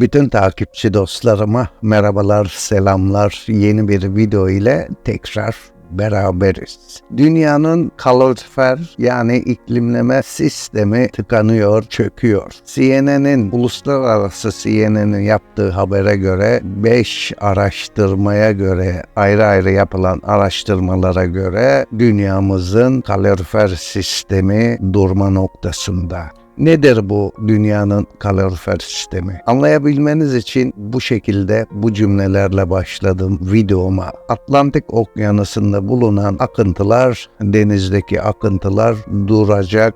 Bütün takipçi dostlarıma merhabalar, selamlar. Yeni bir video ile tekrar beraberiz. Dünyanın kalorifer yani iklimleme sistemi tıkanıyor, çöküyor. CNN'in, uluslararası CNN'in yaptığı habere göre 5 araştırmaya göre, ayrı ayrı yapılan araştırmalara göre dünyamızın kalorifer sistemi durma noktasında. Nedir bu dünyanın kalorifer sistemi? Anlayabilmeniz için bu şekilde bu cümlelerle başladım videoma. Atlantik Okyanusu'nda bulunan akıntılar, denizdeki akıntılar duracak,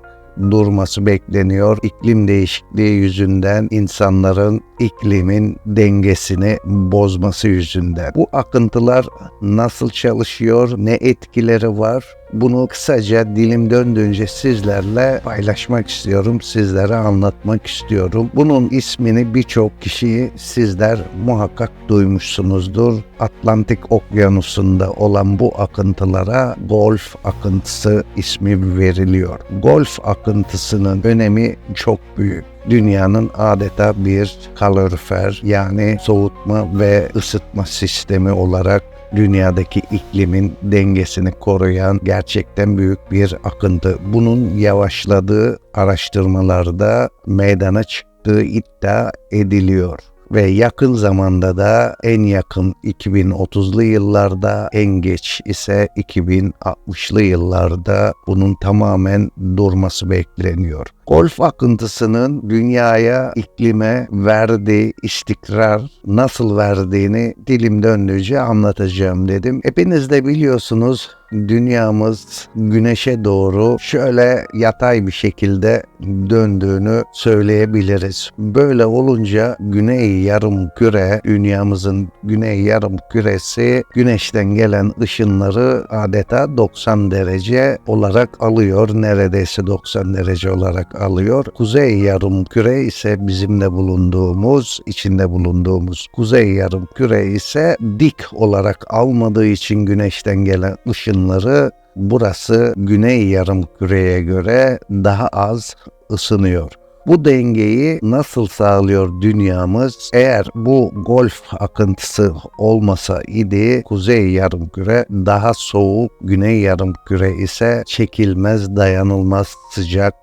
durması bekleniyor. İklim değişikliği yüzünden insanların iklimin dengesini bozması yüzünden. Bu akıntılar nasıl çalışıyor, ne etkileri var? Bunu kısaca dilim döndüğünce sizlerle paylaşmak istiyorum, sizlere anlatmak istiyorum. Bunun ismini birçok kişiyi sizler muhakkak duymuşsunuzdur. Atlantik Okyanusu'nda olan bu akıntılara Golf akıntısı ismi veriliyor. Golf akıntısının önemi çok büyük dünyanın adeta bir kalorifer yani soğutma ve ısıtma sistemi olarak dünyadaki iklimin dengesini koruyan gerçekten büyük bir akıntı. Bunun yavaşladığı araştırmalarda meydana çıktığı iddia ediliyor ve yakın zamanda da en yakın 2030'lu yıllarda en geç ise 2060'lı yıllarda bunun tamamen durması bekleniyor. Golf akıntısının dünyaya, iklime verdiği istikrar nasıl verdiğini dilim döndüğünce anlatacağım dedim. Hepiniz de biliyorsunuz dünyamız güneşe doğru şöyle yatay bir şekilde döndüğünü söyleyebiliriz. Böyle olunca güney yarım küre, dünyamızın güney yarım küresi güneşten gelen ışınları adeta 90 derece olarak alıyor. Neredeyse 90 derece olarak alıyor. Kuzey yarım küre ise bizimle bulunduğumuz, içinde bulunduğumuz kuzey yarım küre ise dik olarak almadığı için güneşten gelen ışınları burası güney yarım küreye göre daha az ısınıyor. Bu dengeyi nasıl sağlıyor dünyamız? Eğer bu golf akıntısı olmasa idi kuzey yarımküre daha soğuk, güney yarımküre ise çekilmez, dayanılmaz sıcak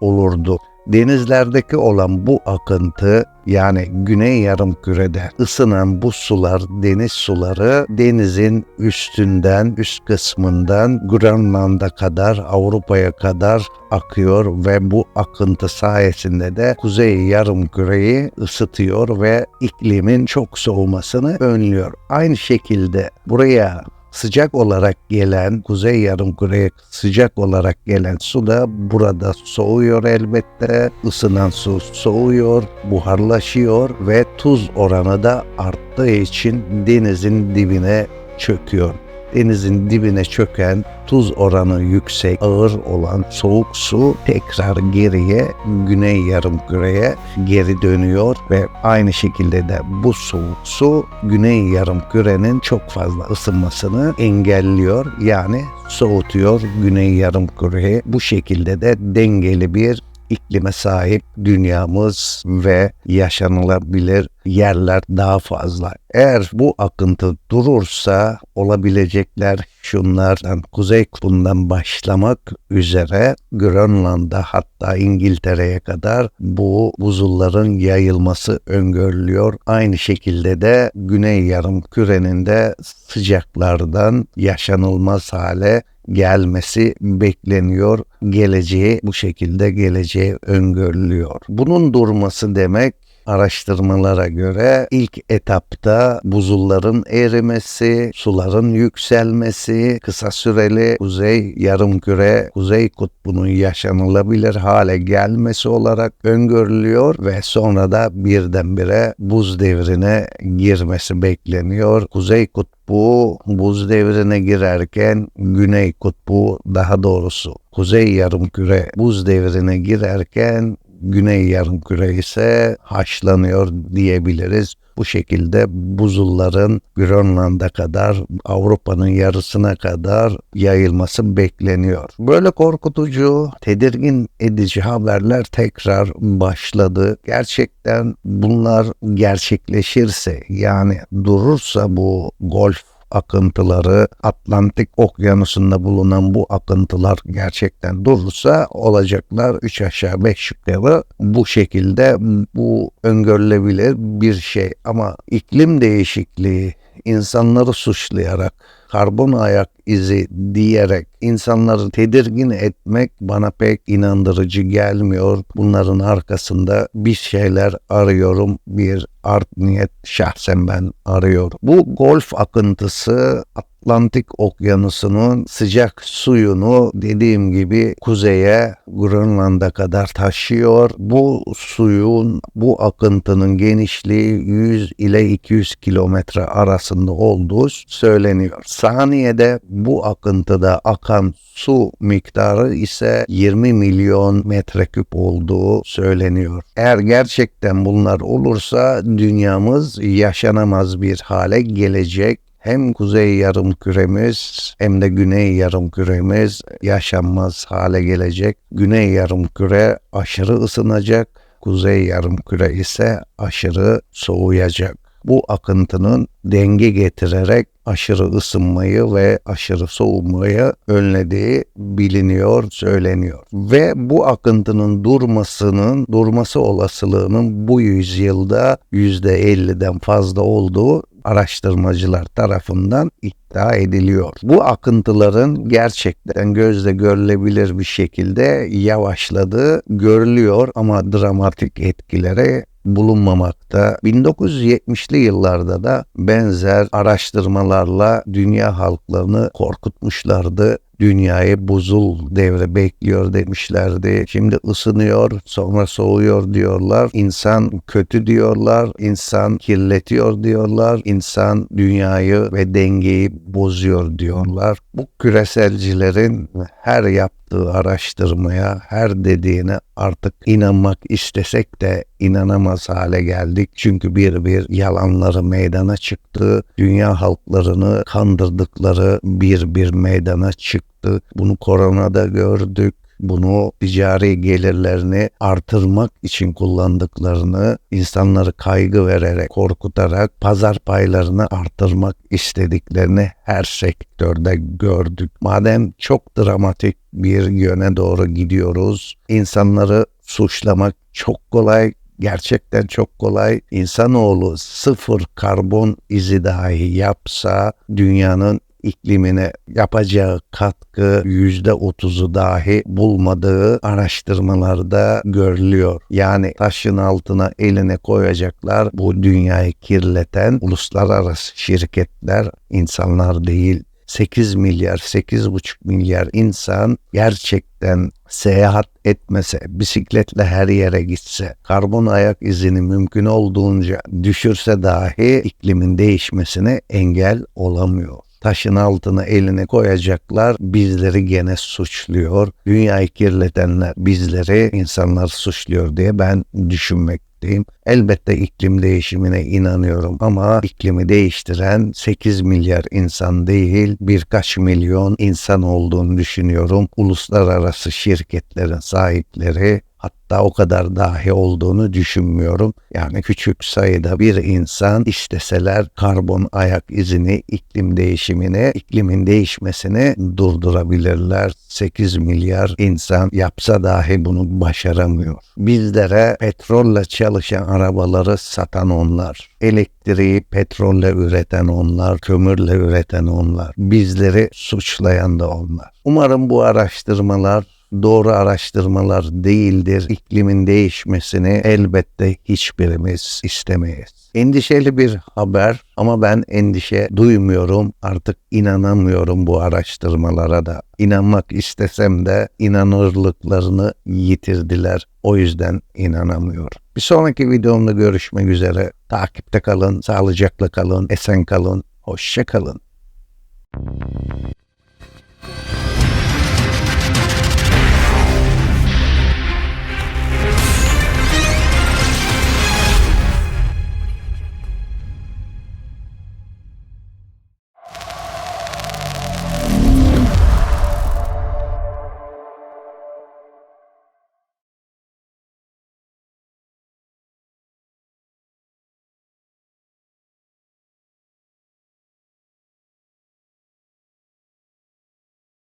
olurdu. Denizlerdeki olan bu akıntı yani güney yarımkürede ısınan bu sular, deniz suları denizin üstünden, üst kısmından Grönland'a kadar, Avrupa'ya kadar akıyor ve bu akıntı sayesinde de kuzey yarımküreyi ısıtıyor ve iklimin çok soğumasını önlüyor. Aynı şekilde buraya sıcak olarak gelen, kuzey yarımküreye sıcak olarak gelen su da burada soğuyor elbette. Isınan su soğuyor, buharlaşıyor ve tuz oranı da arttığı için denizin dibine çöküyor denizin dibine çöken tuz oranı yüksek, ağır olan soğuk su tekrar geriye güney yarımküreye geri dönüyor ve aynı şekilde de bu soğuk su güney yarımkürenin çok fazla ısınmasını engelliyor. Yani soğutuyor güney yarımküreyi. Bu şekilde de dengeli bir iklime sahip dünyamız ve yaşanılabilir yerler daha fazla. Eğer bu akıntı durursa olabilecekler şunlardan Kuzey Kutbu'ndan başlamak üzere Grönland'a hatta İngiltere'ye kadar bu buzulların yayılması öngörülüyor. Aynı şekilde de Güney Yarım Kürenin de sıcaklardan yaşanılmaz hale gelmesi bekleniyor. Geleceği bu şekilde geleceği öngörülüyor. Bunun durması demek araştırmalara göre ilk etapta buzulların erimesi, suların yükselmesi, kısa süreli kuzey yarımküre, kuzey kutbunun yaşanılabilir hale gelmesi olarak öngörülüyor ve sonra da birdenbire buz devrine girmesi bekleniyor. Kuzey kutbu bu buz devrine girerken Güney Kutbu daha doğrusu Kuzey Yarımküre buz devrine girerken Güney yarımküre ise haşlanıyor diyebiliriz. Bu şekilde buzulların Grönland'a kadar Avrupa'nın yarısına kadar yayılması bekleniyor. Böyle korkutucu, tedirgin edici haberler tekrar başladı. Gerçekten bunlar gerçekleşirse yani durursa bu golf akıntıları Atlantik Okyanusu'nda bulunan bu akıntılar gerçekten durursa olacaklar. 3 aşağı 5 yukarı bu şekilde bu öngörülebilir bir şey. Ama iklim değişikliği insanları suçlayarak karbon ayak izi diyerek insanları tedirgin etmek bana pek inandırıcı gelmiyor. Bunların arkasında bir şeyler arıyorum. Bir art niyet şahsen ben arıyorum. Bu golf akıntısı Atlantik Okyanusu'nun sıcak suyunu dediğim gibi kuzeye Grönland'a kadar taşıyor. Bu suyun, bu akıntının genişliği 100 ile 200 kilometre arasında olduğu söyleniyor. Saniyede bu akıntıda akan su miktarı ise 20 milyon metreküp olduğu söyleniyor. Eğer gerçekten bunlar olursa dünyamız yaşanamaz bir hale gelecek hem kuzey yarım küremiz hem de güney yarım küremiz yaşanmaz hale gelecek. Güney yarım küre aşırı ısınacak, kuzey yarım küre ise aşırı soğuyacak. Bu akıntının denge getirerek aşırı ısınmayı ve aşırı soğumayı önlediği biliniyor, söyleniyor. Ve bu akıntının durmasının, durması olasılığının bu yüzyılda %50'den fazla olduğu araştırmacılar tarafından iddia ediliyor. Bu akıntıların gerçekten gözle görülebilir bir şekilde yavaşladığı görülüyor ama dramatik etkileri bulunmamakta. 1970'li yıllarda da benzer araştırmalarla dünya halklarını korkutmuşlardı dünyayı buzul devre bekliyor demişlerdi. Şimdi ısınıyor, sonra soğuyor diyorlar. İnsan kötü diyorlar, insan kirletiyor diyorlar, insan dünyayı ve dengeyi bozuyor diyorlar. Bu küreselcilerin her yaptığı araştırmaya, her dediğine artık inanmak istesek de inanamaz hale geldik. Çünkü bir bir yalanları meydana çıktı. Dünya halklarını kandırdıkları bir bir meydana çıktı. Bunu koronada gördük bunu ticari gelirlerini artırmak için kullandıklarını insanları kaygı vererek, korkutarak pazar paylarını artırmak istediklerini her sektörde gördük. Madem çok dramatik bir yöne doğru gidiyoruz, insanları suçlamak çok kolay, gerçekten çok kolay. İnsanoğlu sıfır karbon izi dahi yapsa dünyanın iklimine yapacağı katkı yüzde otuzu dahi bulmadığı araştırmalarda görülüyor. Yani taşın altına eline koyacaklar bu dünyayı kirleten uluslararası şirketler insanlar değil 8 milyar, 8,5 milyar insan gerçekten seyahat etmese, bisikletle her yere gitse, karbon ayak izini mümkün olduğunca düşürse dahi iklimin değişmesine engel olamıyor taşın altına elini koyacaklar. Bizleri gene suçluyor. Dünyayı kirletenler bizleri insanlar suçluyor diye ben düşünmekteyim. Elbette iklim değişimine inanıyorum ama iklimi değiştiren 8 milyar insan değil birkaç milyon insan olduğunu düşünüyorum. Uluslararası şirketlerin sahipleri hatta o kadar dahi olduğunu düşünmüyorum. Yani küçük sayıda bir insan isteseler karbon ayak izini, iklim değişimini, iklimin değişmesini durdurabilirler. 8 milyar insan yapsa dahi bunu başaramıyor. Bizlere petrolle çalışan arabaları satan onlar. Elektriği petrolle üreten onlar, kömürle üreten onlar. Bizleri suçlayan da onlar. Umarım bu araştırmalar doğru araştırmalar değildir. İklimin değişmesini elbette hiçbirimiz istemeyiz. Endişeli bir haber ama ben endişe duymuyorum. Artık inanamıyorum bu araştırmalara da. İnanmak istesem de inanırlıklarını yitirdiler. O yüzden inanamıyorum. Bir sonraki videomda görüşmek üzere. Takipte kalın, sağlıcakla kalın, esen kalın, hoşça kalın.